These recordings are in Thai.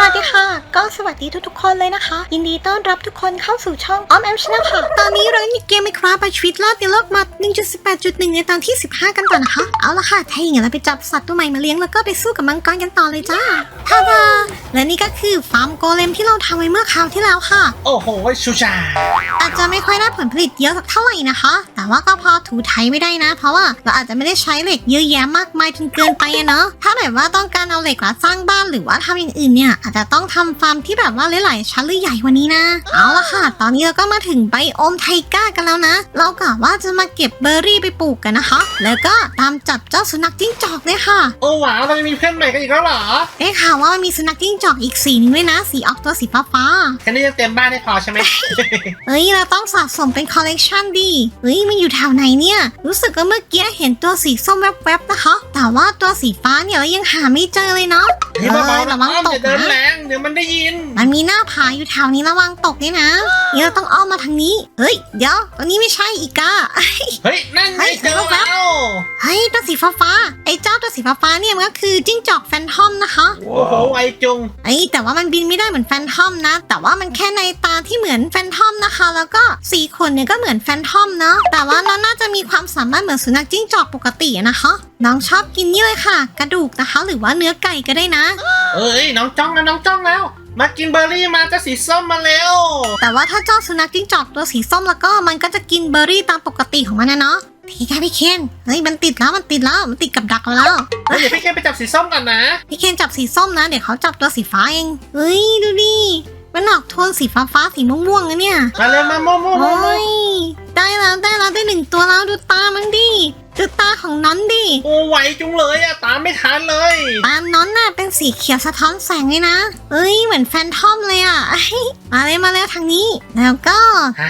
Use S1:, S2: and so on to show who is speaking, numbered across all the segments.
S1: สวัสดีค่ะ ก็สวัสดีทุกๆคนเลยนะคะ ยินดีต้อนรับทุกคนเข้าสู่ช่องออมแอมชนะค่ะ ตอนนี้เรามีเกมไมครับไปชีวิตรอดในโลกมัด1.18.1 ในตอนที่ 15 กันต่อนะคะ เอาละค่ะถ้าอย่างนั้นเราไปจับสัตว์ตัวใหม่มาเลี้ยงแล้วก็ไปสู้กับมังกรกันต่อเลยจ้าท่าดาและนี่ก็คือฟาร์มโกเลมที่เราทำไว้เมื่อคราวที่แล้วค่ะ
S2: โอ้โหชูชา
S1: อาจจะไม่ค่อยได้ผลผลิตเยอะสักเท่าไหร่นะคะ แต่ว่าก็พอถูไถไม่ได้นะ เพราะว่าเราอาจจะไม่ได้ใช้เหล็กเยอะแยะมากมายจนเกินไปอะเนาะถ้าแบบว่าต้องการเอาเหล็กมาสร้างบ้านหรือว่าทำอย่างอื่นเนี่ยอาจจะต้องทำฟาร์มที่แบบว่าหลายๆชั้นหรือใหญ่กว่านี้นะ เอาละค่ะ ตอนนี้เราก็มาถึงไบโอมไทก้ากันแล้วนะ เรากะว่าจะมาเก็บเบอร์รี่ไปปลูกกันนะคะ แล้วก็ตามจับเจ้าสุนัขจิ้งจอกเลยค่ะ
S2: โอ้ว้าวเราจะมีเพื่อนใหม่กันอีกแล้วเหรอ
S1: ได้ข่าวว่ามันมีสุนัขจิ้งจอกอีกสีหนึงด้วยนะ สีออกตัวสีฟ้าๆ
S2: แค่นี้ยังเต็มบ้านได้พอใช่ไหม
S1: เอ้ยเราต้องสะสมเป็นคอลเลกชันดิเฮ้ยมันอยู่แถวไหนเนี่ย รู้สึกว่าเมื่อกี้เห็นตัวสีส้มแวบๆนะคะ แต่ว่าตัวสีฟ้าเนี่ยเรายังหาไม่เจอเลยเนาะ
S2: เฮ้ยเบาๆ
S1: เออ
S2: นะ
S1: ระวัง
S2: อ้อม
S1: ต
S2: อกย่าเดิน
S1: นะ
S2: แรง เดี๋ยวมันได้ยิน
S1: มันมีหน้าผาอยู่แถวนี้ระวังตกด้วยนะนี่เราต้องอ้อมมาทางนี้ เฮ้ย เดี๋ยวตัวนี้ไม่ใช่อีกา
S2: เฮ้ย นั่นไง
S1: เฮ้ย
S2: เจอ
S1: แป๊
S2: แล้
S1: บ
S2: ว
S1: เฮ้ยตัวสีฟ้าๆไอ้เจ้าตัวสีฟ้าๆเนี่ยมันก็คือจิ้งจอกแฟนทอมนะคะ
S2: โอ้โหไวจุง
S1: เอ้ยแต่ว่ามันบินไม่ได้เหมือนแฟนทอมนะ แต่ว่ามันแค่ในตาที่เหมือนแฟนทอมนะคะ แล้วก็สีขนเนี่ยก็เหมือนแฟนทอมเนาะแต่ว่าน้องน่าจะมีความสามารถเหมือนสุนัขจิ้งจอกปกติอะนะคะน้องชอบกินนี่เลยค่ะ กระดูกนะคะ หรือว่าเนื้อไก่ก็ได้นะ
S2: เอ้ยน้องจ้องแล้วน้องจ้องแล้ว มากินเบอร์รี่มาเจะสีส้มมาเร็ว
S1: แต่ว่าถ้าเจ้าสุนัขจิ้งจอกตัวสีส้มแล้วก็มันก็จะกินเบอร์รี่ตามปกติของมันนะเนาะพี่แค่พี่เคนเฮ้ยมันติดแล้วมันติดแล้วมันติดกับดักเราแล้ว
S2: เฮ้ยเดี๋ยวพี่แค่ไปจับสีส้มก่อนนะ
S1: พี่เคนจับสีส้มนะ เดี๋ยวเขาจับตัวสีฟ้าเองเฮ้ยดูดิ มันออกโทนสีฟ้าฟ้าๆสีม่วงๆนะเนี่ย
S2: มาเร็วมาโม่โม่โม่
S1: โอ้ยได้แล้วได้แล้วได้หนึ่งตัวแล้วดูตามันดิดูตาของน้อนดิ
S2: โอ้ไวจุงเลยอะตามไม่ทันเลย
S1: ตาน้อนน่ะเป็นสีเขียวสะท้อนแสงเลยนะเอ้ยเหมือนแฟนทอมเลยอะมาเลยมาเลยทางนี้ แล้วก็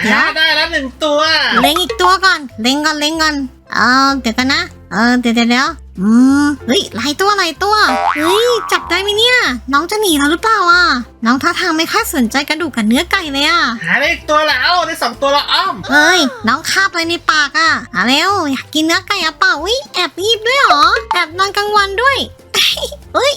S1: เดี๋ยว
S2: หาได้แล้วหนึ่งตัว
S1: เล็งอีกตัวก่อน เล็งก่อนเล็งก่อนเออเดี๋ยวกันนะเออเดี๋ยวเดี๋ยวเดี๋ยว อืมเฮ้ยหลายตัวหลายตัวเฮ้ยจับได้ไหมเนี่ย น้องจะหนีเราหรือเปล่าอะ น้องท่าทางไม่ค่อยสนใจกระดูกกับเนื้อไก่เลยอะ
S2: หาได้อีกตัวแล้วได้สองตัวแล้วอ้อม
S1: เฮ้ย น้องคาบอะไรในปากอะ่ะอะเร็วอยากกินเนื้อไก่อะเปล่าอุ้ยแอบรีบด้วยเหรอ แอบนอนกลางวันด้วย เฮ้ย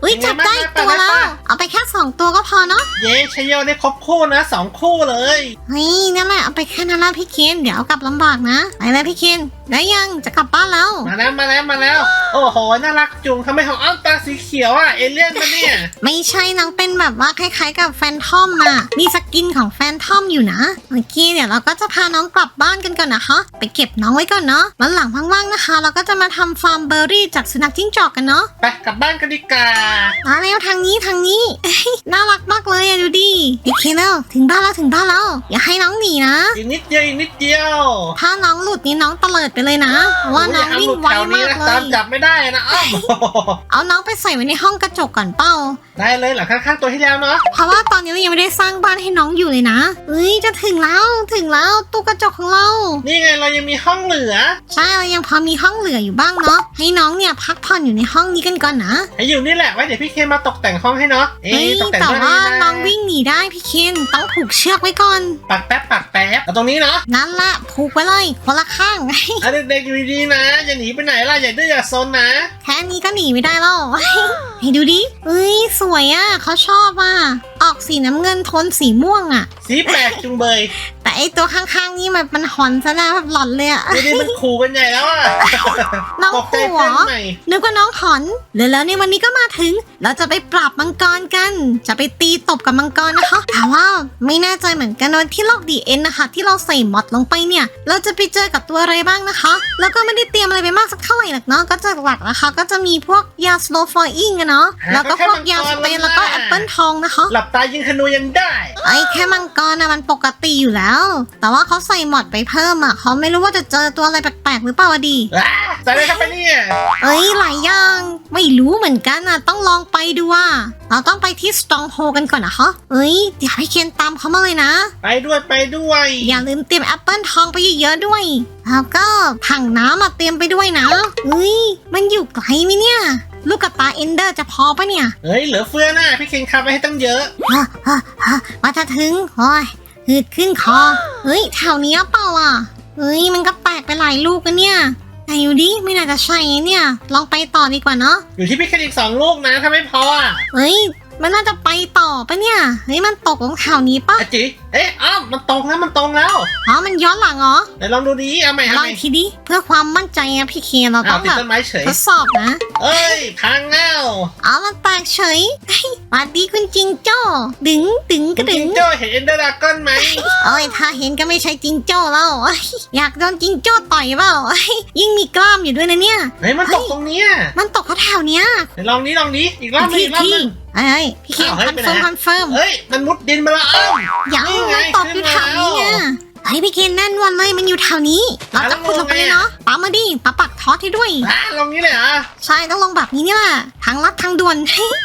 S1: เฮ้ยจับได้อีกตัวแล้วเอาไปแค่สองตัวก็พอเนาะ
S2: เย้ชัยโยได้ครบคู่นะสองคู่เลย
S1: เฮ้ยนั่นแหละเอาไปแค่นั้นละพี่เคนเดี๋ยวเอากลับลำบากนะไปเลยพี่เคนได้ยังจะกลับบ้านแล้ว
S2: มาแล้วมาแล้วมาแล้ว โอ้โหน่ารักจุงทำไมของอ้อมตาสีเขียวอะเอเลี่ยนมาเนี่ย
S1: ไม่ใช่น้องเป็นแบบว่าคล้ายๆกับแฟนทอมอะมีสกินของแฟนทอมอยู่นะโอเคเดี๋ยวเราก็จะพาน้องกลับบ้านกันก่อนนะคะ ไปเก็บน้องไว้ก่อนเนาะวันหลังว่างๆนะคะ เราก็จะมาทำฟาร์มเบอร์รี่จากสุนัขจิ้งจอกกันเนาะ
S2: ไปกลับบ้านกันดีกว่า
S1: มาแล้วทางนี้ทางนี้ น่ารักมากเลยอะดูดิโอเคแล้วถึงบ้านแล้วถึงบ้านแล้ว อย่าให้น้องหนีนะ
S2: อีกนิดเดียวอีกนิดเดียว
S1: ถ้าน้องหลุดนี่น้องเตลิดไปเลยนะเพราะว่าน้อง
S2: โย
S1: วิ่ง
S2: อย่
S1: ไว
S2: เอหลุดแถนี้
S1: มาก
S2: นะ
S1: เล
S2: ตาม
S1: ย
S2: จับไม่ได้นะอ้อม
S1: เอาน้องไปใส่ไว้ในห้องกระจกก่อนเป้า
S2: ได้เลยเหรอข้างๆตัวที่แล้วเนาะ
S1: เพราะว่าตอนนี้เรายังไม่ได้สร้างบ้านให้น้องอยู่เลยนะเอ้ยจะถึงแล้วถึงแล้วตู้กระจกของเรา
S2: นี่ไงเรายังมีห้องเหลือ
S1: ใช่เรายังพอมีห้องเหลืออยู่บ้างเนาะให้น้องเนี่ยพักผ่อนอยู่ในห้องนี้กันก่อนนะ
S2: ให้อยู่นี่แหละไว้เดี๋ยวพี่เคมาตกแต่งห้องให้เนาะเอ๊
S1: เฮ้ยะ
S2: ตกแต่ง
S1: แต่
S2: ด้วย
S1: ว่า
S2: นี่นะ
S1: น้องวิ่งหนีได้พี่เคนต้องผูกเชือกไว้ก่อน
S2: ปักแป๊บปักแป๊บเอาตรงนี้เนาะ
S1: นั่นแหละผูกไว้เลยคนละข้าง
S2: เอาเด็กๆอยู่ดีๆนะอย่าหนีไปไหนล่ะอย่าดื้ออย่าซนนะ
S1: แค่นี้ก็หนีไม่ได้แล้ว ให้ดูดิเอ้ยสวยอะเขาชอบอะออกสีน้ำเงินโทนสีม่วงอะ
S2: สีแปลกจุงเบย
S1: แต่ไอตัวข้างๆนี่มันมันหอนซะนะแบบหลอนเลยอะ
S2: ไม่ได้มันขู่กันใหญ่แล้วอะ
S1: น้อง
S2: ตกใจ
S1: หัว
S2: เพื่อนใหม่
S1: นึกว่าน้องหอนแล้วแล้วในวันนี้ก็มาถึง เราจะไปปราบมังกรกัน จะไปตีตบกับมังกรนะคะแต่ว่าไม่แน่ใจเหมือนกันว่าที่โลกดีเอ็นนะคะ ที่เราใส่มอดลงไปเนี่ย เราจะไปเจอกับตัวอะไรบ้างนะคะ แล้วก็ไม่ได้เตรียมอะไรไปมากสักเท่าไหร่หรอกเนาะก็จะหลักนะคะ ก็จะมีพวกยาสโลฟออิงอะเนาะแล้วก็พวกยาสเปนแล้วก็แอปเปิลทองนะคะ
S2: หลับตายิงธนูยังได้
S1: ไอ้แค่มังกรนะมันปกติอยู่แล้ว แต่ว่าเขาใส่หมอดไปเพิ่มอะเขาไม่รู้ว่าจะเจอตัวอะไรแปลกๆหรือเปล่าวะดี
S2: ว้าใส่เลยครับไปเนี่ย
S1: เอ้ยหลายอย่างไม่รู้เหมือนกันอะต้องลองไปดูอะเราต้องไปที่สตองโฮกันก่อนนะคะเอ้ยเดี๋ยวให้เคนตามเขามาเลยนะ
S2: ไปด้วยไปด้วย
S1: อย่าลืมเตรียมแอปเปิลทองไปเยอะๆด้วย แล้วก็ถังน้ำมาเตรียมไปด้วยนะเอ้ยมันอยู่ไกลไหมเนี่ย ลูกกระตาเอนเดอร์จะพอปะเนี่ย
S2: เฮ้ยเหลือเฟือน่ะพี่เคนขับไปให้ตั้งเยอะ
S1: ฮะฮะฮะมาจะถึงโอ้ยหืดขึ้นคอ เฮ้ยแถวนี้เปล่าอะเฮ้ยมันก็แตกไปหลายลูกกันเนี่ยแต่อยู่ดิไม่น่าจะใช่เนี่ย ลองไปต่อดีกว่าเนาะ
S2: อยู่ที่พี่เคนอีกสองลูกนะถ้าไม่พออะ
S1: เฮ้ยมันน่าจะไปต่อปะเนี่ยเฮ้ยมันตกลงแถวนี้ปะ
S2: อาจิเอ๊ะอ้าวมันตรงแล้วมันตรงแล้ว
S1: อ๋อ มันย้อนหลังเหรอ
S2: ไหนลองดูดีเอาใหม่
S1: ล
S2: เอา
S1: อง
S2: ใหม่
S1: อีกทีดิเพื่อความมั่นใจอะพี่เคนเรา
S2: อ้า
S1: ต้
S2: ว
S1: อง
S2: ติด
S1: แบบ
S2: ต้นไม้เฉย
S1: ทดสอบนะ
S2: เอ้ยพังแล้ว
S1: อ๋อ มันแตกเฉยเฮ้ยสวัสดีคุณจิงโจ้ดึงดึงก
S2: คุ
S1: ระ
S2: ณ
S1: ดึ
S2: จิ
S1: ง
S2: งโจ้เห็นเอ็นเดอร์ดากอนไหม
S1: โอ้ยถ้าเห็นก็ไม่ใช่จิงโจ้แล้วเอ้ยอยากโดนจิงโจ้ต่อยเปล่าเอ้ยยิ่งมีกล้ามอยู่ด้วยนะเนี่ย
S2: เฮ้ยมันตกตรงเนี้ย
S1: มันตกแถวๆเนี้ย
S2: ไหนลองนี้ลองนี้อีกรอบหนึง
S1: ที่
S2: อีกรอบห
S1: ที่
S2: นึง
S1: เอ้ยพี่เคน
S2: อ้าวเฮ้
S1: ค
S2: ย
S1: อน
S2: ไปไหน
S1: เฟิร์ม
S2: อะ
S1: คอนเฟิร์ม
S2: เฮ้ยมันมุดดินมาแล้วอ้าว
S1: ยัง
S2: นี่ไง
S1: มันตกอยู่แถวนี้
S2: ขึ้น
S1: ไง
S2: มาแล้ว
S1: ไอ้พี่เคนแน่นวันเลยมันอยู่แถวนี้ เราจะขุดลงไปเลยเนาะปามาดิปาปักทอดให้ด้วย
S2: อะลองนี้เลยเหรอะ
S1: ใช่ต้องลงแบบนี้เนี่ยแหละทางลัดทางด่วน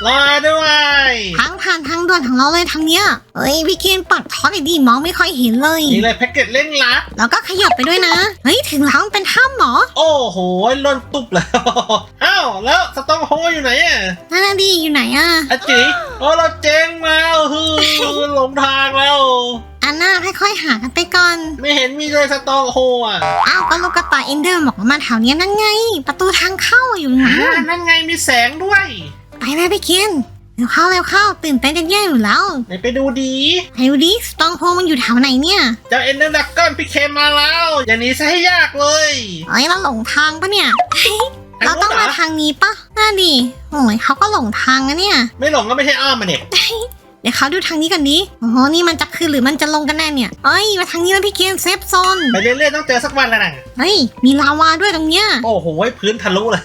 S2: รอด้วย
S1: ทางผ่านทางด่วนของเราเลยทางเนี้ยเอ้ยพี่เคนปักทอดหน่อยดิมองไม่ค่อยเห็นเลย
S2: นี่เลยแพ็กเกจเร่งรัด
S1: แล้วก็ขยับไปด้วยนะเฮ้ยถึงแล้วมันเป็นถ้ำเหรอ
S2: โอ้โหล่นตุบแล้วอ้าวแล้วสตองโฮอยู่ไหนอะ
S1: นั่นน่ะดิอยู่ไหนอะ
S2: อาจิโอ้เราเจ๊งแล้วฮือหลงทางแล้ว
S1: อันน่าค่อยๆหากันไปก่อน
S2: ไม่เห็นมีเลยสตองโฮอะ
S1: อ้าวก็ลูกกระต่ายเอนเดอร์บอกว่ามาแถวเนี้ยนั่นไง ประตูทางเข้าอยู่ตรง
S2: อ่า
S1: นั้น
S2: นั่นไงมีแสงด้วย
S1: ไปเลยพี่เคนเร็วเข้าเร็วเข้าตื่นเต้นจะแย่อยู่แล้ว
S2: ไหนไปดูดี
S1: ไอ้ดูดิสตองโฮมันอยู่แถวไหนเนี่ย
S2: เจ้าเอ็นเดอร์ดักก้อนพี่เคมาแล้ว อย่างนี้ซะให้ยากเลย
S1: เอ้ยเราหลงทางปะเนี่ย
S2: ทาง
S1: เรา
S2: นู้
S1: ต้อนง
S2: เหร
S1: มา
S2: อ
S1: ทางนี้ปะน่าดิโอ้ยเขาก็หลงทางนะเนี่ย
S2: ไม่หลงก็ไม่ใช่อ้อมมาเนี่ย
S1: เดี๋ยวเขาดูทางนี้กันดิโอ้โหนี่มันจะขึ้นหรือมันจะลงกันแน่เนี่ยเอ้ยมาทางนี้แล้วพี่เคนเซฟโซน
S2: ไปเรื่อยๆต้องเจอสักวันแล้วนะ
S1: เฮ้ยมีลาวาด้วยตรงเนี้ย
S2: โอ้โหพื้นทะลุเลย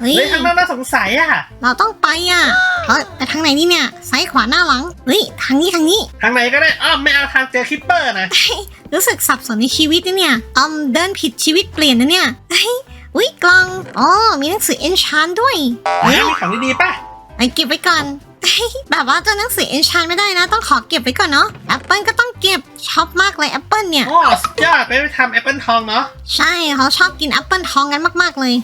S1: เฮ้ย
S2: เฮ้ยทางนั้นน่าสงสัยอะ
S1: เราต้องไปอะเฮ้ยไปทางไหนนี่เนี่ยซ้ายขวาหน้าหลังเฮ้ยทางนี้ทางนี้
S2: ทางไหนก็ได้อ้อมไม่เอาทางเจอคิปเปอร์นะ
S1: รู้สึกสับสนในชีวิตนะเนี่ยอืมเดินผิดชีวิตเปลี่ยนนะเนี่ยเฮ้ยอุ้ยกล่องอ๋อมีหนังสือเอนชานด้วย
S2: เฮ้ยมีของดีๆป่ะ
S1: ไอ้เก็บไว้ก่อน แบบว่าเจ้าหนังสือเอนชานไม่ได้นะ ต้องขอเก็บไว้ก่อนเนาะแอปเปิลก็ต้องเก็บชอบมากเลยแอปเปิลเนี่ย
S2: โอ้สุดยอดไปไปทำแอปเปิลทองเนาะ
S1: ใช่เขาชอบกินแอปเปิลทองกันมาก ๆ เลย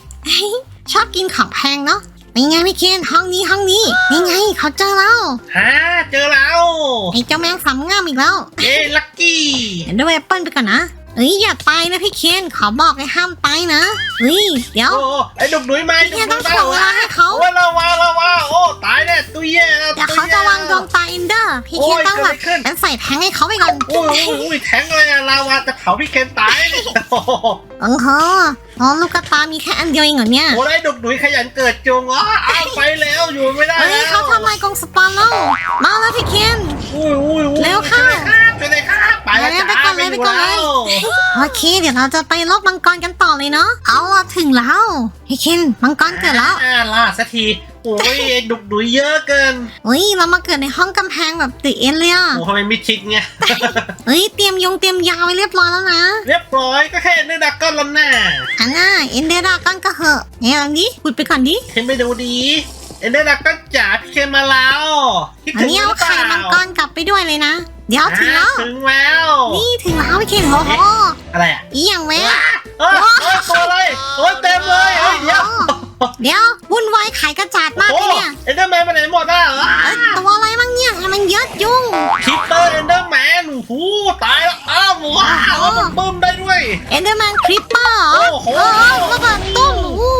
S1: ชอบกินของแพงเนาะนี่ไงพี่เคนห้องนี้ห้องนี้นี่ไงเขาเจอแล้ว
S2: ฮ่าเจอแล้ว
S1: ไอ้เจ้าแมงสามงามอีกแล้ว
S2: เย้ลัคกี้
S1: เดี๋ยวด้วยแอปเปิลไปก่อนนะ เอ้ยอย่าตายนะพี่เคนขอบอกให้ห้ามตายนะเฮ้ยเดี๋ยว
S2: โอ้ไอ้ดุกดุยมา
S1: พี่เคนต้องถ่วงเวลาให้เขา
S2: โอ้ยเราว่าเราว่าโอ้ตายแน่ตุยแย่แล้ว
S1: เดี๋ยวเขาจะวางดวงตาเอนเดอร์ พี่เคนต้องแบบเป็นใส่แทงให้เขาไปก่อน
S2: โอ้ยโอ้ยโอ้ยแทงเลยอะลาวาจะเผาพี่เคนตายเนี่ยโอ้โห
S1: เออเหรออ๋อลูกกระตามีแค่อันเดียวเองเหรอเนี่ย
S2: โอ้ยไอ้ดุกดุยขยันเกิดจงอ๋ออ้าวไปแล้วอยู่ไม่ได้
S1: เฮ้ย
S2: แล้ว
S1: เขาทำลายกรงสปอนแล้วมาแล้วพี่เคน
S2: อุ้ยอุ้ยอุ้ย
S1: เร็วเข้า
S2: ไปเลยครับ ไปเลยครับ
S1: ไปก่อนเลยไปก่อนเลยโอเค เดี๋ยวเราจะไปลบมังกรกันต่อเลยเนาะเอาละถึงแล้วพี่เคนมังกรเกิดแล้ว
S2: อ่าล่าสักทีโอ้ยไอ้ดุกดุยเยอะเกิน
S1: เฮ้ยเรามาเกิดในห้องกำแพงแบบติเอ็นเลยอะ
S2: โอ้ทำไมไม่ชิดไง
S1: เฮ้ยเตรียมยงเตรียมยาไว้เรียบร้อยแล้วนะ
S2: เรียบร้อยก็แค่เนื้อดักก้อนละหน้า
S1: อันน่าเอ็นเดรากันก็เหอะเนี่ยลองดิขุดไปก่อนดิ
S2: เห็นไปดูดีเอ็นเดอร์ดักก้อนจ๋าพี่เคนมาแล้วคิด
S1: อัน
S2: ถึง
S1: นี้
S2: ห
S1: เอา
S2: รือเป
S1: ไข่
S2: ล่า
S1: มังกรกลับไปด้วยเลยนะ เดี๋ยวถึงแล้ว
S2: อ่าถึงแล้ว
S1: นี่ถึงแล้วพี่เคนโอ้โห
S2: อะไรอะ
S1: อีอย่างแวะ
S2: เออเฮ้ยตัวอะไรโอ้ยเต็มเลยเฮ้ยเดี๋ยว
S1: เดี๋ยววุ่นวายขายกระจาดมาก
S2: โอ้
S1: เลยเนี่ย
S2: เอ็นเดอร์แมนไปไหนหมดอะ
S1: เอ้ยตัวอะไรบ้างเนี่ยทำไมมันเยอะจุง
S2: คิปเปอร์เอ็นเดอร์แมนโอ้โหตายแล้วอ้าวว้าวเอามันบึ้มได้ด้วย
S1: เอ็นเดอร์แมนคริปเปอร์
S2: โอ้โห
S1: ระเบิดตุ้มโอ้โห
S2: โ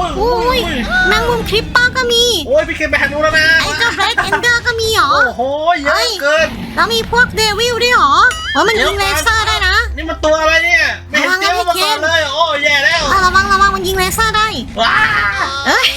S2: อ้ย
S1: โอ้
S2: โอ้ย
S1: ยแมงมุมคริปเปอร์ก็มี
S2: โอ้ยพี่เคนไปหาดูแล้วนะ
S1: ไอ้เจ้าเรดเอนเดอร์ก็มีเหรอ
S2: โอ้โหเยอะเกิน
S1: แล้วมีพวกเดวิลด้วยเหรอว่ามันยิงเลเซอร์ได้นะ
S2: นี่มันตัวอะไรเนี่ย ไม่เห็นเตี้ยวมาก่อนเลย โอ้ยแย่แล้ว
S1: อะระวังระวังมันยิงเลเซอร์ได้
S2: ว้า
S1: เอ้ย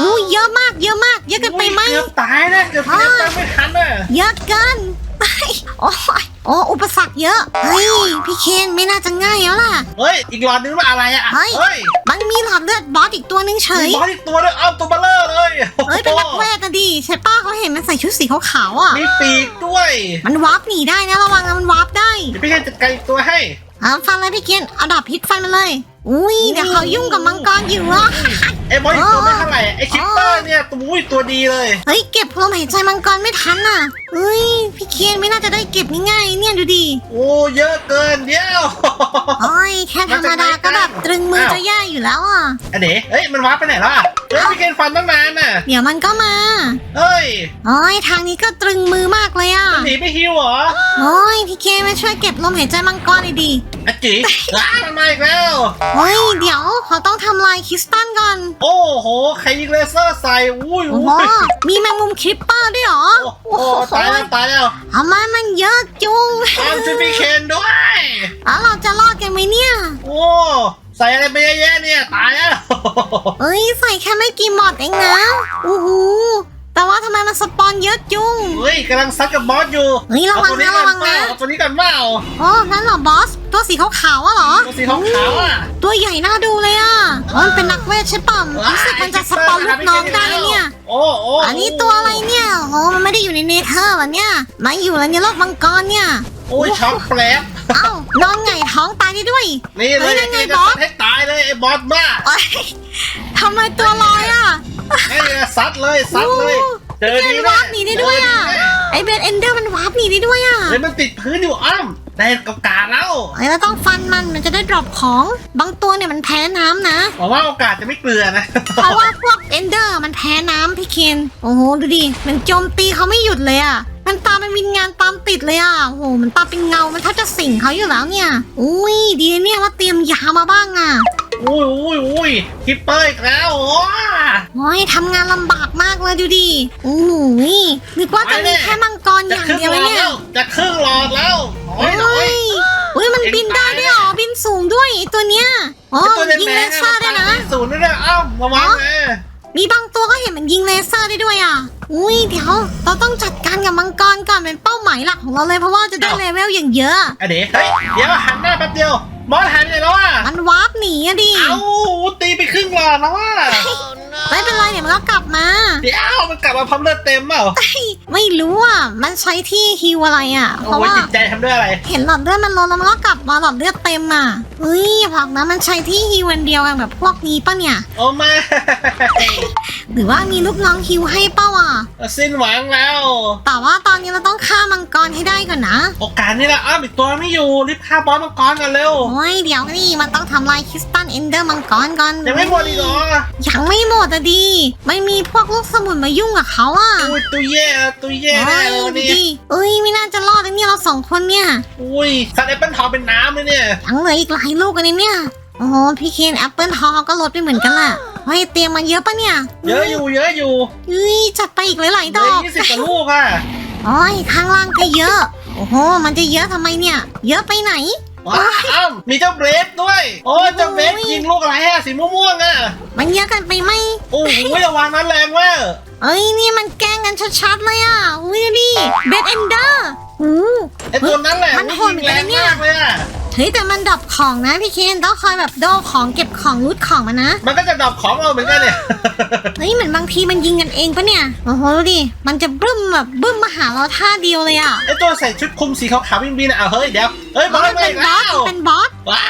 S1: อู้เยอะมากเยอะมาก เยอะเกันไปไหม
S2: เกือบตายนะเกือบเกือบตายไม่ทันเลย
S1: เยอะเกินเฮ้ยโอ้ยโอ้อุปสรรคเยอะ เฮ้ย พี่เคนไม่น่าจะง่ายแล้วล่ะ
S2: เฮ้ย อีกหลอดนึงว่าอะไรอะ
S1: เฮ้ย
S2: เฮ้ย
S1: มันมีหลอดเลือดบอสอีกตัวนึงเฉย
S2: มีบอสอีกตัวด้วยอ้าวตัวเบลเลอร์เลย
S1: เฮ้ยเป็นนักเวทนะดิใช่ป้าเขาเห็นมันใส่ชุดสีขาวๆอะ
S2: มีปีกด้วย
S1: มันวาร์ปหนีได้นะระวังนะมันวาร์ปได้
S2: เดี๋ยวพี่เคนจัดการอีกตัวให้
S1: อ่าฟันเลยพี่เคนเอาดาบพิษฟันมาเลย อุ้ยเดี๋ยวเขายุ่งกับมังกรอยู่อะ
S2: ไอ้บอสอีกตัวไม่เท่าไหร่ไอ้คิปเปอร์เนี่ยตัวอุ้ยตัวดีเลย
S1: เฮ้ยเก็บลมหายใจมังกรไม่ทันน่ะเฮ้ยพี่เคนไม่น่าจะได้เก็บง่ายๆเนี่ยดูดิ
S2: โอ้เยอะเกินเดียว
S1: โอ้ยแค่ธรรมดาก็แบบ ตรึงมือจะแย่อยู่แล้วอะ
S2: อันเด๋เฮ้ย มันว้าร์ปไปไหนแล้วอะ เฮ้ยพี่เคนฟันตั้งนานน่ะ
S1: เดี๋ยวมันก็มา
S2: เฮ้ย
S1: โอ้ยทางนี้ก็ตรึงมือมากเลยอะ
S2: มันหนีไปฮิวเหรอ
S1: โอ้ยพี่เคมาช่วยเก็บลมหายใจมังกรหน่อยดี
S2: อะจิอ้ามันมาอีกแล้ว
S1: โอ้ยเดี๋ยวเขาต้องทำลายคริสตัลก่อน
S2: โอ้โหใครยิงเลเซอร์ใส่อุ้ย
S1: โอ้โห
S2: อุ้ย
S1: มีแมงมุมคริปเปอร์ด้วยเหรอ
S2: โอ้โหตายแล้วตายแล้ว
S1: ทำไมมันเยอะจุง
S2: ตามช่วยพี่เคนด้วย
S1: แล้วเราจะรอดกันไหมเนี่ย
S2: โอ้ใส่อะไรไปเยอะแยะเนี่ยตายแล้ว
S1: เอ้ยใส่แค่ไม่กี่หมอดเองนะโอ้โหแต่ว่าทำไมมันสปอนเยอะจุง
S2: เฮ้ยกำลังซัดกับบอสอยู่
S1: เฮ้ยระ
S2: เอา
S1: วัง
S2: ตัวนี้
S1: นะ
S2: กั
S1: ระ
S2: น
S1: วัง
S2: เปล่า
S1: นะ
S2: เอาตัวนี้กันเปล่า
S1: โอ้นั่นเหรอบอส ตัวสีขาวๆอะเหรอ
S2: ตัวสีขาวๆอะ
S1: ตัวใหญ่น่าดูเลยอะอ๋อมันเป็นนักเวทใช่ป่ะรู้สึกมันจะสปอนลูกน้องได้เนี่ย
S2: โอ้โอ้
S1: อันนี้ตัวอะไรเนี่ยโอ้มันไม่ได้อยู่ในเนเธอร์เหรอเนี่ยมาอยู่แล้วเนี่ยโลกมังกรเนี่ย
S2: โอ้ยช็อกแปลบ
S1: เอ้านอนไงท้องตายได้ด้วย
S2: นี่เล
S1: เฮ้
S2: ย
S1: ยนั่นไง
S2: จะ
S1: บอส
S2: ซัดให้ตายเลยไอ้บอสบ้า
S1: โอ๊ยทำไมตัวลอยอะ
S2: ไอ้ซัดเลยซัดเลยเจอ
S1: เห็
S2: ดี
S1: น
S2: แน่
S1: วาร์ปหนีได้ด้วยอะไอเบนเอนเดอร์มันวาร์ปหนีได้ด้วยอะ
S2: เฮ้ยมันติดพื้นอยู่อ้ำได้กับกาแล้ว
S1: เอ้ยเราต้องฟันมันมันจะได้ดรอปของบางตัวเนี่ยมันแพ้น้ำนะ
S2: หวังว่าโอกาสจะไม่เกลือนะ
S1: เพราะว่าพวกเอนเดอร์มันแพ้น้ำพี่เคนโอ้โหดูดิมันโจมตีเขาไม่หยุดเลยอะ มันตามเป็นวิญญาณตามติดเลยอะโอ้โหมันตามเป็นเงา มันแทบจะสิงเขาอยู่แล้วเนี่ย อุ้ย ดีนะเนี่ยว่าเตรียมยามาบ้างอะ
S2: อุ้ยอุ้ยอุ้ยคิปเปอร์อีกแล้วโอ้
S1: โอ้ยทำงานลำบากมากเลยดูดิโอ้โหนึกว่าจะมีแค่มังกรอ
S2: จะ
S1: ย่าง
S2: ครึ่ง
S1: เดียว
S2: หลอด
S1: เนี่ย
S2: แล้วจะครึ่งหลอดแล้วโอ้
S1: โอ้
S2: ยหน่อย
S1: ยอุ้ยมันบินได้ด้วยเหรอ บินสูงด้วยไอ้ตัวเนี้ยโอ้
S2: ไอ้ตัว
S1: ยิง
S2: แด
S1: เล
S2: งๆ
S1: เซอร์ได้นะ
S2: ศูนย์ด้วยนะอ้ำระวังนะ
S1: มีบางตัวก็เห็นมันยิงเลเซอร์ได้ด้วยอะ อุ้ยเดี๋ยว เราต้องจัดการกับมังกรก่อนเป็นเป้าหมายหลักของเราเลยเพราะว่าจะได้เลเวลอย่างเยอะ
S2: อะเดี๋ยวเฮ้ยเดี๋ยวหันหน้าแป๊บเดียวบอสหายไปไหนแล้วอะ
S1: มันวาร์ปหนีอะดิ
S2: เอ้าตีไปครึ่งหลอดแล้วอะ
S1: ไม่เป็นไรเดี๋ยวมันก็กลับมา
S2: เดี๋ยวมันกลับมาพร้อมเลือดเต็มเปล่า
S1: ไม่รู้อะมันใช้ที่ฮิวอะไรอะ เพ
S2: โอ้
S1: ราะ
S2: ย
S1: ว่า
S2: จิตใจทำด้วยอะไร
S1: เห็นหลอดเลือดมันลดแล้วมันก็กลับมาหลอดเลือดเต็มอะเฮ้ยอย่าบอกนะมันใช้ที่ฮิวอันเดียวกันแบบพวกนี้ปะเนี่ย
S2: โอ้ไม่
S1: หรือว่ามีลูกน้องฮิวให้เป้าอะ
S2: สิ้นหวังแล้ว
S1: แต่ว่าตอนนี้เราต้องฆ่ามังกรให้ได้ก่อนนะ
S2: โอกาสนี่แหละอ้าวอีกตัวไม่อยู่รีบฆ่าบอสมังกรกันเร็ว
S1: โอ้ยเดี๋ยวนี่มันต้องทำลายคริสตัลเอนเดอร์มังกรก่อน
S2: ยังไม่หมดอีกเหรอ
S1: ยังไม่หมดอะดี ไม่มีพวกลูกสมุนมายุ่งกับเขาอะ
S2: อุ้ยตัวแย่ตัวแย่
S1: โอ้
S2: เลยวัน
S1: ดู
S2: นี้
S1: ดิเอ้ยไม่น่าจะรอดนะเนี่ยเราสองคนเนี่ย
S2: อุ้ยสัตว์แอปเปิลทองเป็นน้ำเลยเนี่ย
S1: ยังเหลืออีกหลายลูกกันเนี่ยโอ้พี่เคนแอปเปิลทองก็ลดไปเหมือนกันละเฮ้ยเตรียมมาเยอะปะเนี่ย
S2: เยอะอยู่เยอะอยู่
S1: เฮ้ยจัดไปอีกหลายๆ
S2: เห
S1: ด
S2: ลื
S1: อ
S2: อกยี่สิบกว่าลูกอะ
S1: โอ้ยข้างล่างก็เยอะ โอ้โห มันจะเยอะทำไมเนี่ย เยอะไปไหน
S2: ว้าวอ้าวมีเจ้าเบรดด้วย โอ้ยเจ้าเบรดยิงลูกอะไรอะสีม่วงๆอะ
S1: มันเยอะกันไปไหม
S2: โอ้โหระวังนั้นแรงเว่า
S1: เอ้ยนี่มันแกล้งกันชัดๆเลยอะอุ้ยดูดิเบดเอนเดอร์โอ้
S2: ไอตัวนั้นแหละ
S1: มันโหดเหมือน
S2: แร
S1: กัน
S2: ง
S1: นะเนี่ย
S2: มากเลยอะ
S1: เฮ้ยแต่มันดับของนะพี่เคนต้องคอยแบบโดของเก็บของรูดของมานะ
S2: มันก็จะดรอปของเราเหมือนกันเนี่ย
S1: เฮ้ยเหมือนบางทีมันยิงกันเองปะเนี่ยโอ้โหดูดิมันจะบึ้มแบบบึ้มมาหาเราท่าเดียวเลยอะ
S2: ไอตัวใส่ชุดคลุมสีขาวๆบินบินๆอะเอาเฮ้ยเดี๋ยวเฮ้ยบอส
S1: มัน
S2: มา
S1: เป็
S2: อี
S1: น
S2: ก
S1: บอ
S2: แล้
S1: ส
S2: ว
S1: มันเป็นบอส
S2: ว้า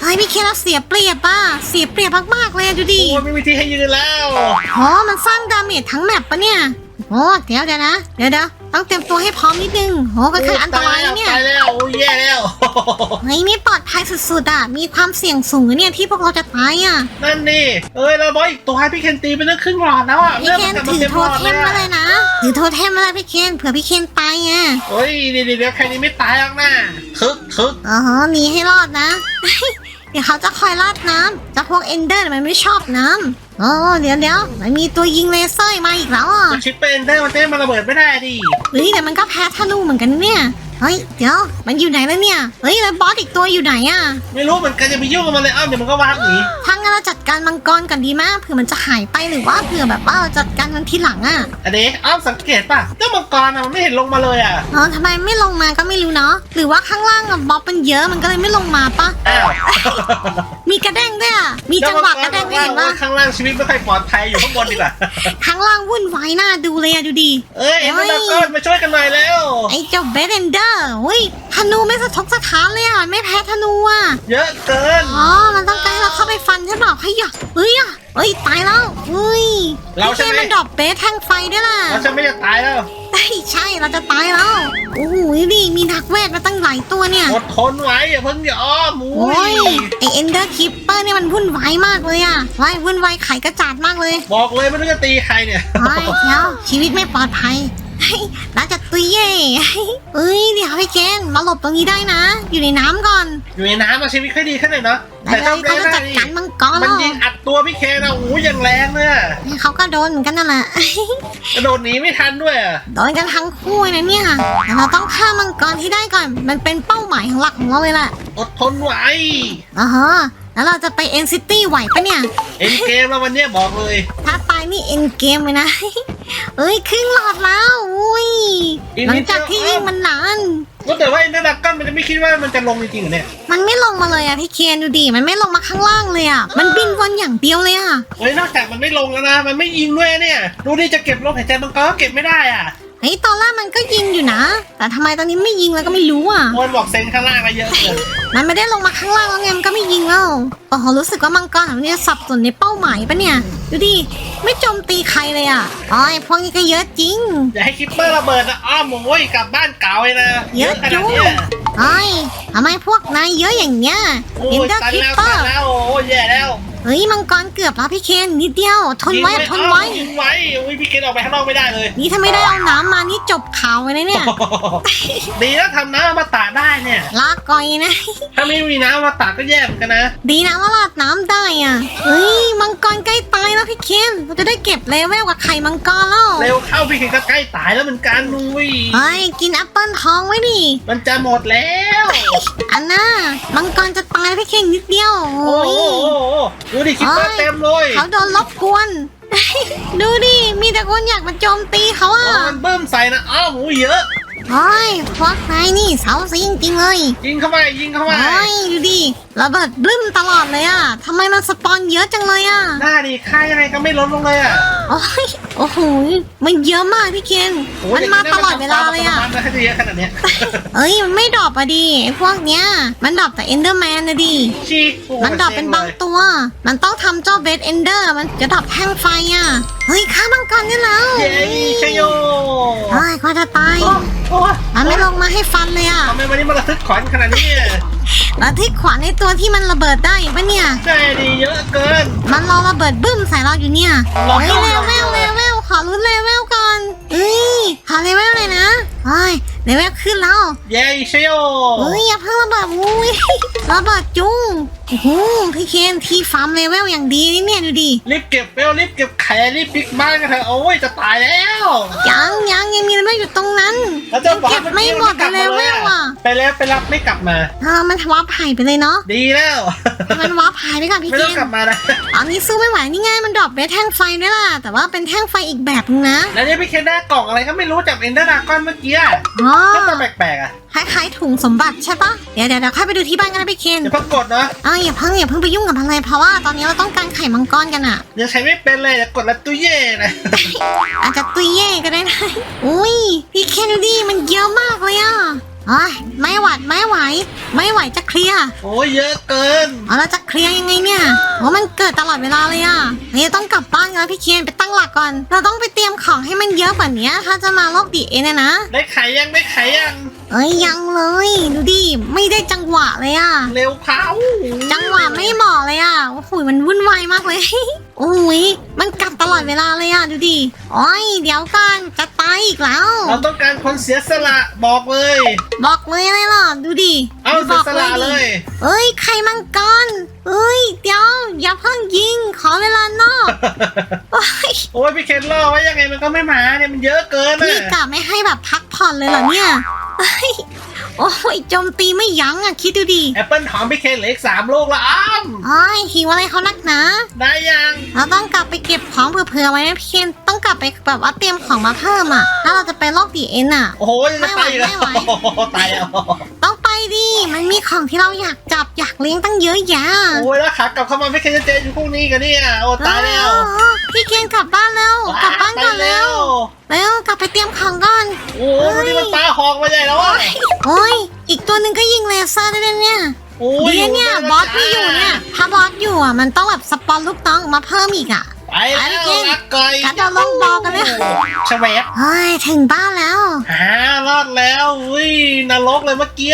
S1: เฮ้ยพี่เคนเราเสียเปรียบป่ะเสียเปรียบมากๆเลยอะดูดิ
S2: โอ้ยไม่มีที่ให้ยืนแล้ว
S1: โอ้มันสร้างดาเมจทั้งแมปปะเนี่ยโอ้เดี๋ยวเดี๋ยวนะเดี๋ยวเดี๋ยว ต้องเตรียมตัวให้พร้อมนิดนึงโอ้ก็คืออันตรายนะเนี่ย
S2: ตายแล้วโอ้ยแย่แล้ว
S1: เฮ้ยนี่ปลอดภัยสุดๆอะ มีความเสี่ยงสูงนะเนี่ยที่พวกเราจะตายอะ
S2: นั่นนี่ เอ้ยแล้วบอสอีกตัวให้พี่เคนตีไปตั้งครึ่งหลอดแล้วอะ
S1: พี่
S2: เริ่ม
S1: เคน
S2: กลับมา
S1: ถือ
S2: เต็ม
S1: โท
S2: หลอด
S1: เท
S2: เลย
S1: มมาเล
S2: อะ
S1: ยนะ ถือโทเทมมาเลยพี่เคนเผื่อพี่เคนตายไง
S2: เฮ้ยเดี๋ยวเดี๋ยวใครนี้ไม่ตายหรอกนะคึกคึก
S1: อ๋อหนีให้รอดนะ เดี๋ยวเขาจะคอยราดน้ำจะพวกเอนเดอร์มันไม่ชอบน้ำ อ๋อเดี๋ยวเดี๋ยวมันมีตัวยิงเลเซอร์มาอีกแล้วอะ
S2: จะชิปเป็นได้มันเต้มันระเบิดไม่ได้ดิ
S1: เฮ้ยแต่มันก็แพ้ธนูเหมือนกันนะเนี่ย เฮ้ย เดี๋ยว มันอยู่ไหนแล้วเนี่ย เฮ้ยแล้วบอสอีกตัวอยู่ไหนอะ
S2: ไม่รู้เหมือนกันจะไปยุ่งกับมันเลยอ้าวเดี๋ยวมันก็วาร์ปหนี
S1: ถ้างั้นเราจัดการมังกรกันดีมากเผื่อมันจะหายไปหรือว่าเผื่อแบบว่าเราจัดการมันทีหลังอะ
S2: อันนี้อ้าวสังเกตป่ะเจ้ามังกรอะมันไม่เห็นลงมาเลยอะ
S1: เออทำไมไม่ลงมาก็ไม่รู้เนาะหรือว่าข้างล่างอะบ๊อบมันเยอะมันก็เลยไม่ลงมาปะ
S2: อ้าว
S1: มีกระเด้งด้วยอะมีจังหวะกระเด้งด้วยเห็นปะ
S2: ข้างล่างชีวิตไม่ค่อยปลอดภัยอยู่ข้างบนดีกว่า
S1: ข้างล่างวุ่นวายน่าดูเลยอะดูดิ
S2: เอ้ยเอ็นเดอร์เกิร์มาช่วยกันหน่อยแล้ว
S1: ไอ้เจ้าเบดเอนเดอร์เฮ้ยพธนูไม่สะทกสะท้านเลยอะไม่แพ้ธนูอะ
S2: เยอะเกิน
S1: อ๋อ มันต้องการให้เราเข้าไปฟันใช่เปล่าเฮ้ยอะเฮ้ยอะเฮ้ยตายแล้วเฮ้ย
S2: เรา
S1: พี่
S2: ใช่
S1: เคน
S2: ไหม
S1: มันดรอปเบสแท่งไฟด้วยล่ะ
S2: เราจะไม่จะตายแล้ว
S1: เฮ้ยใช่เราจะตายแล้วโอ้โหนี่มีนักเวทมาตั้งหลายตัวเนี่ย
S2: อดทนไว้อย่าเพิ่งยอม
S1: โอ้
S2: อุ้
S1: ย
S2: ย
S1: ไอเอนเดอร์คิปเปอร์เนี่ยมันวุ่นวายมากเลยอะวายวุ่นวายไขกระจาดมากเลย
S2: บอกเลยไม่รู้จะตีใครเนี่ย
S1: วายแล้วชีวิตไม่ปลอดภัยเฮ้ย น่าจะตุยเย่เอ้ยเดี๋ยวพี่เคนมาหลบตรงนี้ได้นะ อยู่ในน้ำก่อน
S2: อยู่ในน้ำมาชีวิตค่อยดีขึ้นหน่อยเนาะ
S1: ได้
S2: แต่
S1: เล
S2: เจ้ายเบ
S1: เขา
S2: ส
S1: จะจั
S2: น่ะ
S1: ด
S2: นี่
S1: การมังกร
S2: มัน
S1: แล้ว
S2: ยิงอัดตัวพี่เคนะโอ้ยอย่างแรงเลยอะ
S1: เขาก็โดนเหมือนกันนั่นแหละ
S2: กระโดดหนีไม่ทันด้วยอะ
S1: โดนกันทั้งคู่เลยนะเนี่ยแต่เราต้องฆ่ามังกรที่ได้ก่อน มันเป็นเป้าหมายของหลักของเราเลยแหละ
S2: อดทนไว้
S1: อ๋อฮะ แล้วเราจะไปเอ็นซิตี้ไหวปะเนี่ย
S2: เอ็นเกมแล้ววันเนี้ยบอกเลย
S1: ถ้าตายนี่เอ็นเกมเลยนะ เอ้ยครึ่งหลอดแล้วอุ้ย
S2: อีก
S1: หลั
S2: นิ
S1: ง
S2: ดเดียว
S1: จากที่วิ่งมันนาน
S2: ก็แต่ว่าอินเทอร์ดักกันมันจะไม่คิดว่ามันจะลงจริงๆเหรอเนี่ย
S1: มันไม่ลงมาเลยอะพี่เคนดูดิมันไม่ลงมาข้างล่างเลยอะมันบินวนอย่างเดียวเลยอะ
S2: เฮ้ยนอกจากมันไม่ลงแล้วนะ มันไม่ยิงด้วยเนี่ย ดูดิจะเก็บลมหายใจมันก็เก็บไม่ได้อะ
S1: เฮ้ยตอนแรกมันก็ยิงอยู่นะ แต่ทำไมตอนนี้ไม่ยิงแล้วก็ไม่รู้อะ
S2: คนบอกเซ็นข้างล่างมาเยอะเกิน
S1: มันไม่ได้ลงมาข้างล่างแล้วไงมันก็ไม่ยิงแล้วโอ้โหรู้สึกว่ามังกรของเนี่ยสับสนในเป้าหมายปะเนี่ย ดูดิ ไม่โจมตีใครเลยอะอ๋อยพวกนี้ก็เยอะจริง
S2: อย่าให้คิปเปอร์ระเบิดนะอ้อมโอ้ยกลับบ้านเก่าเลยนะ
S1: เยอะ
S2: ขนาดเนี้ย
S1: จุ๊เอ้ยทำไมพวกนายเยอะอย่างเงี้ย
S2: โอ้
S1: เอ็น
S2: ย
S1: เดอร์
S2: ตัน
S1: คิป
S2: แล้ว
S1: เปอ
S2: ตัน
S1: ร์
S2: แล้วโอ้ยแย่แล้ว
S1: เฮ้ยมังกรเกือบแล้วพี่เคนนิดเดียว ทนไว้
S2: ยิงม่
S1: ทนไว้
S2: เอายิงไว้อุ้ยพี่เกดออกไปข้างนอกไม่ได้เลย
S1: นี่ถ้าไม่ได้เอาน้ำมานี่จบข่าวเลยนะเนี่ย
S2: ดีนะทำน้ำอมาตาได้เนี่ย
S1: ลาก่อยนะ
S2: ถ้าไม่มีน้ำอมาตาก็แย่เหมือนกันนะ
S1: ดีนะว่าลาดน้ำได้อะเฮ้ยมังกรใกล้ตายแล้วพี่เคนเราจะได้เก็บเลเวลกับไข่มังกรแล้ว
S2: เร็วเข้าพี่เกดก็ใกล้ตายแล้วเหมือนกันนุ้ย
S1: เฮ้ยกินแอปเปิลทองไว้ดิ
S2: มันจะหมดแล้ว
S1: อันน่ามังกรจะตายแล้วพี่เคนนิดเดียว
S2: โอ้
S1: โอ้
S2: โห
S1: ย
S2: ดูดิคิปเปอร์เต็มเลย
S1: เขาโดนรบกวน ดูดิ มีแต่คนอยากมาโจมตีเขา
S2: โอ้
S1: อะ
S2: มันเบิ่มใส่นะ อ้าวหมูเยอะ
S1: โอ้ยพวกนายนี่เสาซิงจริงๆเลย
S2: ยิงเข้าไปยิงเข้าไป
S1: โอ้ยดูดิระเบิดบลึ้มตลอดเลยอะทำไมมันสปอนเยอะจังเลยอะ
S2: หน้าดิค่ายังไงก็ไม่ลดลงเลยอะ
S1: โอ้ยโอ้โหมันเยอะมากพี่เคน
S2: โอ้
S1: มันมาตลอดเวลาเลยอะ
S2: มันจะเยอะขนาดเนี้ย
S1: เอ้ยมันไม่ดรอปอะดิไอ้พวกเนี้ยมันดรอปแต่เอนเดอร์แมนนะดิ
S2: ชีกโอ้โห
S1: มันดรอปเป็นบางตัว มันต้องทำเจ้าเบสเอนเดอร์มันจะดรอปแท่งไฟอะเฮ้ยฆ่ามังกรได้แล้ว
S2: เย้ชยโย
S1: เฮ้ยกว่าจะตาย
S2: โอ้โอ้
S1: มันไม่ลงมาให้ฟันเลยอะ
S2: ทำไมวันนี้มันระทึกขวัญขนาดนี้เนี่ย
S1: แล้วที่ขวานในตัวที่มันระเบิดได้ปะเนี่ย
S2: ใช่ดีเยอะเกิน
S1: มันรอระเบิดบึ้มใส่เราอยู่เนี่ย
S2: รอ
S1: เฮ้ยเลเวลเลเวลขอรุ้นเลเวลก่อนเอ้ยขอเลเวลเลยนะเฮ้ยเลเวลขึ้นแล้ว
S2: เย้ชยโย
S1: เฮ้ยอย่าเพิ่งระเบิดอุ้ย ระเบิดจุ้ง โอ้โหพี่เคนที่ฟาร์มเลเวลอย่างดีนี่เนี่ยดูดิ
S2: รีบเก็บเวลรีบเก็บแขนรีบปิกบ้านกันเถอะโอ้ยจะตายแล้ว
S1: ยังยังยังมีเลเวลอยู่ตรงนั้น
S2: แล้วเจ้า
S1: ยัง
S2: บอส
S1: เก็บไม่หมดเลเวลอะ
S2: ไปแล้วไปรับไม่กลับมา
S1: เออมันวับหายไปเลยเนาะ
S2: ดีแล้ว
S1: ให้มันวับหายไปก่อนพี่
S2: ไม่
S1: เค
S2: ต้อง
S1: น
S2: กลับมานะ
S1: ตอนนี้สู้ไม่ไหวนี่ไงมันดรอปไปแท่งไฟด้วยล่ะแต่ว่าเป็นแท่งไฟอีกแบบนึงนะ
S2: แล้วเนี่ยพี่เคนได้กล่องอะไรก็ไม่รู้จากเอ็นเดอร์ดากอนเมื่อกี้อะ
S1: อ๋อ
S2: ก็จะแปลกๆอะ
S1: คล้ายๆถุงสมบัติใช่ปะเดี๋ยวเดี๋ยวเดี๋ยวค่อยไปดูที่บ้านกันนะพี่เคน
S2: เดี๋ยวเพิ่งกดเนาะ
S1: เอ้ยอย่าเพิ่งอย่าเพิ่งไปยุ่งกับมันเลยเพราะว่าตอนนี้เราต้องการไข่มังกรกันอะ
S2: ยังใช้ไม่เป็นเลยเดี๋ยวกดแล้วตู้เย่นะ
S1: อาจจะตุยเย่ก็ได้นะอุ้ยพี่เคนดูดิมันเยอะมากเลยอะเอ้ยไม่หวัดไม่ไหว ไม่ไหวจะเคลียร์
S2: โอ้ยเยอะเกิน
S1: เอาเราจะเคลียร์ยังไงเนี่ยโอ้มันเกิดตลอดเวลาเลยอะนี่ต้องกลับบ้านกันแล้วพี่เคนไปตั้งหลักก่อน เราต้องไปเตรียมของให้มันเยอะกว่านี้ถ้าจะมาโลกดีเอเนี่ยนะ
S2: ได้ไข่ยังได้ไข่ยัง
S1: เอ้ยยังเลย ดูดิไม่ได้จังหวะเลยอะ
S2: เร็วเขา
S1: จังหวะไม่เหมาะเลยอะโอ้โหมันวุ่นวายมากเลยโอ้ยมันกลับตลอดเวลาเลยอะดูดิโอ้ยเดี๋ยวกันจะตายอีกแล้ว
S2: เราต้องการคนเสียสละบอกเลย
S1: บอกเลยเลยเหรอดูดิ
S2: เอา
S1: บ
S2: เสีย
S1: อก
S2: สละเลย
S1: เอ้ยใครมังกรเอ้ยเดี๋ยวอย่าเพิ่งยิงขอเวลานอกโอ้ย
S2: โอ้ยพี่เคนล่อไว้ยังไงมันก็ไม่มาเนี่ยมันเยอะเกิน
S1: พี่
S2: อะ
S1: กะไม่ให้แบบพักผ่อนเลยเหรอเนี่ย เอ้ยโอ้ยโจมตีไม่ยั้งอะ คิดดูดิ
S2: แอปเปิลหอมพี่เคนเหลืออีกสามลูกละอ้อม
S1: โอ้ยหิวอะไรเขานักหนา
S2: ได้ยัง
S1: เราต้องกลับไปเก็บของเผื่อๆไว้นะพี่เคนต้องกลับไปแบบว่าเตรียมของมาเพิ่มอะ ถ้าเราจะไปโลกดีเอ็นอะ
S2: โอ้โหยังจะตายอีกแล้ว
S1: ไม่ไหวไม่ไหว
S2: โอ้โหตายแล้ว
S1: ต้องไปดิ มันมีของที่เราอยากจับอยากเลี้ยงตั้งเยอะแยะ
S2: โอ้ยแล้วขากลับเข้ามาพี่เคนจะเจออยู่พรุ่งนี้กันเนี่ยโอ้ตายแล้ว
S1: เออพี่เคนกลับบ้านแล้ว กลับบ้านก่อน
S2: ไป
S1: เร็วเร็วกลับไปเตรียมของก่อน
S2: โอ้โหวันนี้มันปลาหอกมาใหญ่แล้วอะ
S1: โอ้ย อีกตัวหนึ่งก็ยิงเลเซอร์ได้ด้วยเนี่ย
S2: โอ้ย
S1: เนี่ยเนี่ยบอสไม่อยู่เนี่ย ถ้าบอสอยู่อะมันต้องแบบสปอนลูกน้องมาเพิ่มอีกอะ
S2: ไปแล้ว
S1: ไปเก่ง
S2: ลักก่อย
S1: งั้นเราลงบอกกันเลย
S2: ชะแวบ
S1: เฮ้ยถึงบ้านแล้ว
S2: อ่ารอดแล้วอุ้ยนรกเลยเมื่อกี้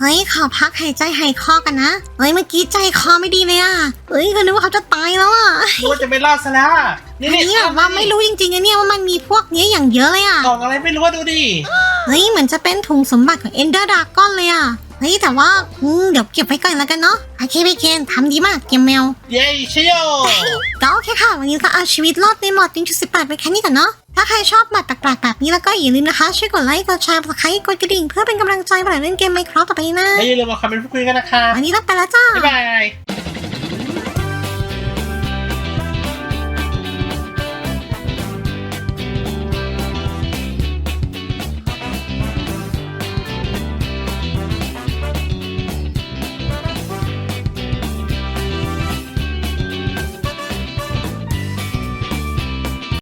S1: เฮ้ยขอพักหายใจหายคอกันนะเฮ้ยเมื่อกี้ใจคอไม่ดีเลยอะเฮ้ยก็นึกว่าเขาจะตายแล้วอะ
S2: นึกว่าจะไม่รอดซะแล้วอะนี่
S1: อัน
S2: นี่
S1: นี้แบบว่าไม่รู้จริงๆนะเนี่ยว่ามันมีพวกเนี้ยอย่างเยอะเลยอะ
S2: กล่องอะไรไม่รู้ว่าดูดิ
S1: เฮ้ยเหมือนจะเป็นถุงสมบัติของเอนเดอร์ดากอนเลยอะ เฮ้ยแต่ว่าอืมเดี๋ยวเก็บไว้ก่อนแล้วกันเนาะโอเคพี่เคนทำดีมากเกมแมว
S2: เย้เชียว
S1: ก็โอเคค่ะ วันนี้ก็เอาชีวิตรอดในหมอดติงจุดสิบแปดไปแค่นี้ก่อนเนาะถ้าใครชอบหมอดแปลกๆแบบนี้แล้วก็อย่าลืมนะคะช่วยกดไลค์กดแชร์กดไลค์กดกระดิ่งเพื่อเป็นกำลังใจเวลาเล่นเกมไมโครต่อไปนะ
S2: และอย่าลืมมาคอมเมนต์พูดคุยกันนะคะ
S1: วันนี้ต้องไปแล้วจ้า
S2: บ๊ายบาย